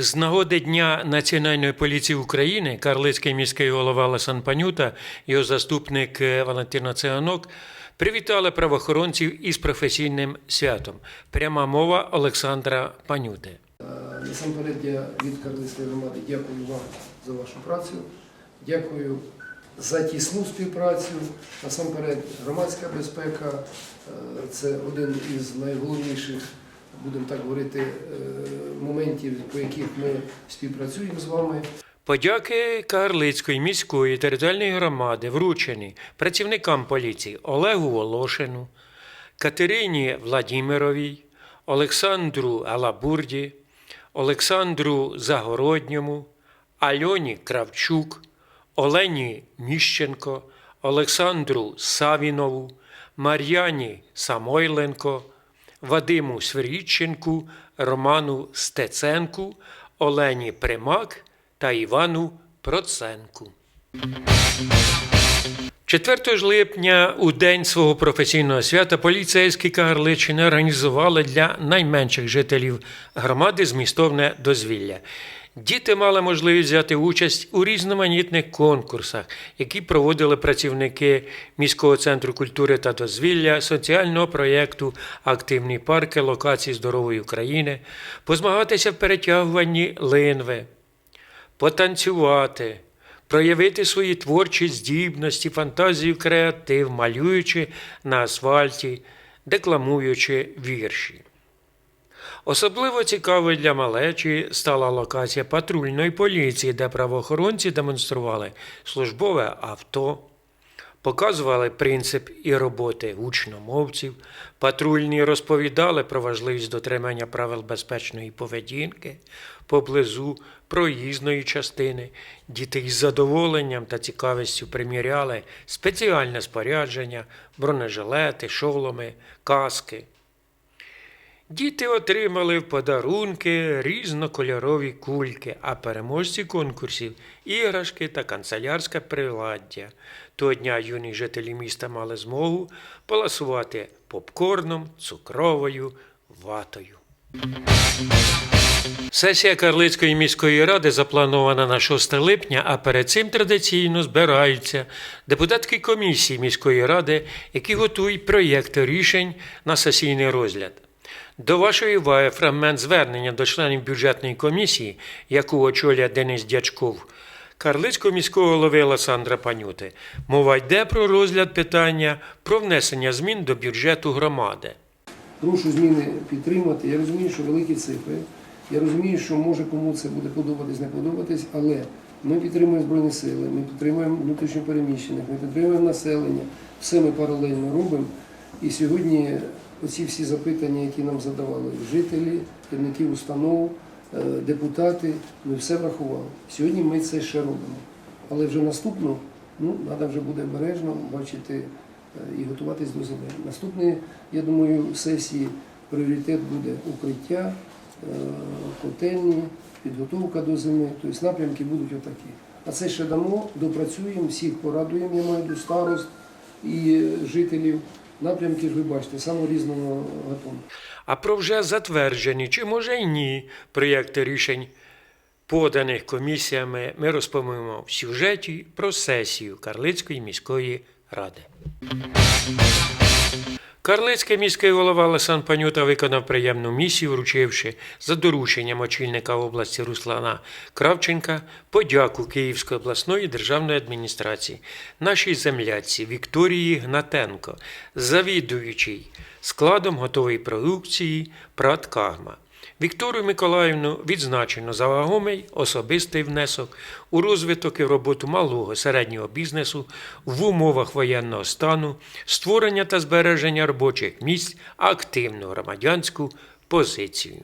З нагоди Дня Національної поліції України Карлицький міський голова Лесан Панюта, його заступник е, Валентина Циганок привітали правоохоронців із професійним святом. Пряма мова Олександра Панюти. Насамперед я від Карлицької громади дякую вам за вашу працю. Дякую за тісну співпрацю. Насамперед, громадська безпека е, це один із найголовніших, будемо так говорити, е, моментів, по яких ми співпрацюємо з вами. Подяки Карлицької міської територіальної громади вручені працівникам поліції Олегу Волошину, Катерині Владімировій, Олександру Алабурді, Олександру Загородньому, Альоні Кравчук, Олені Міщенко, Олександру Савінову, Мар'яні Самойленко, Вадиму Свирідченку, Роману Стеценку, Олені Примак та Івану Проценку. 4 ж липня у день свого професійного свята поліцейські Кагарличини організували для найменших жителів громади змістовне дозвілля. Діти мали можливість взяти участь у різноманітних конкурсах, які проводили працівники міського центру культури та дозвілля, соціального проєкту Активні парки локації здорової України, позмагатися в перетягуванні линви, потанцювати, проявити свої творчі здібності, фантазію, креатив, малюючи на асфальті, декламуючи вірші. Особливо цікавою для малечі стала локація патрульної поліції, де правоохоронці демонстрували службове авто, показували принцип і роботи гучномовців, патрульні розповідали про важливість дотримання правил безпечної поведінки поблизу проїзної частини. Діти із задоволенням та цікавістю приміряли спеціальне спорядження, бронежилети, шоломи, каски. Діти отримали в подарунки різнокольорові кульки, а переможці конкурсів іграшки та канцелярське приладдя. Того дня юні жителі міста мали змогу поласувати попкорном, цукровою ватою. Сесія Карлицької міської ради запланована на 6 липня, а перед цим традиційно збираються депутатські комісії міської ради, які готують проєкти рішень на сесійний розгляд. До вашої уваги фрагмент звернення до членів бюджетної комісії, яку очолює Денис Дячков, Карлицького міського голови Олександра Панюти. Мова йде про розгляд питання про внесення змін до бюджету громади. Прошу зміни підтримати. Я розумію, що великі цифри. Я розумію, що може кому це буде подобатись, не подобатись, але ми підтримуємо Збройні Сили, ми підтримуємо внутрішньопереміщених, ми підтримуємо населення. Все ми паралельно робимо. І сьогодні оці всі запитання, які нам задавали жителі, керівники установ, е, депутати, ми все врахували. Сьогодні ми це ще робимо. Але вже наступну, ну, треба вже буде обережно бачити е, і готуватись до зими. Наступної, я думаю, сесії пріоритет буде укриття, е, котельні, підготовка до зими, тобто напрямки будуть отакі. А це ще дамо, допрацюємо, всіх порадуємо, я маю до старост і жителів. Напрямки ж ви бачите, самого різного гатунку. А про вже затверджені чи може й ні проєкти рішень, поданих комісіями, ми розповімо в сюжеті про сесію Карлицької міської ради. Карлицький міський голова Лесан Панюта виконав приємну місію, вручивши за дорученням очільника області Руслана Кравченка подяку Київської обласної державної адміністрації, нашій земляці Вікторії Гнатенко, завідуючій складом готової продукції Прат Кагма. Вікторію Миколаївну відзначено за вагомий особистий внесок у розвиток і роботу малого середнього бізнесу в умовах воєнного стану, створення та збереження робочих місць, активну громадянську позицію.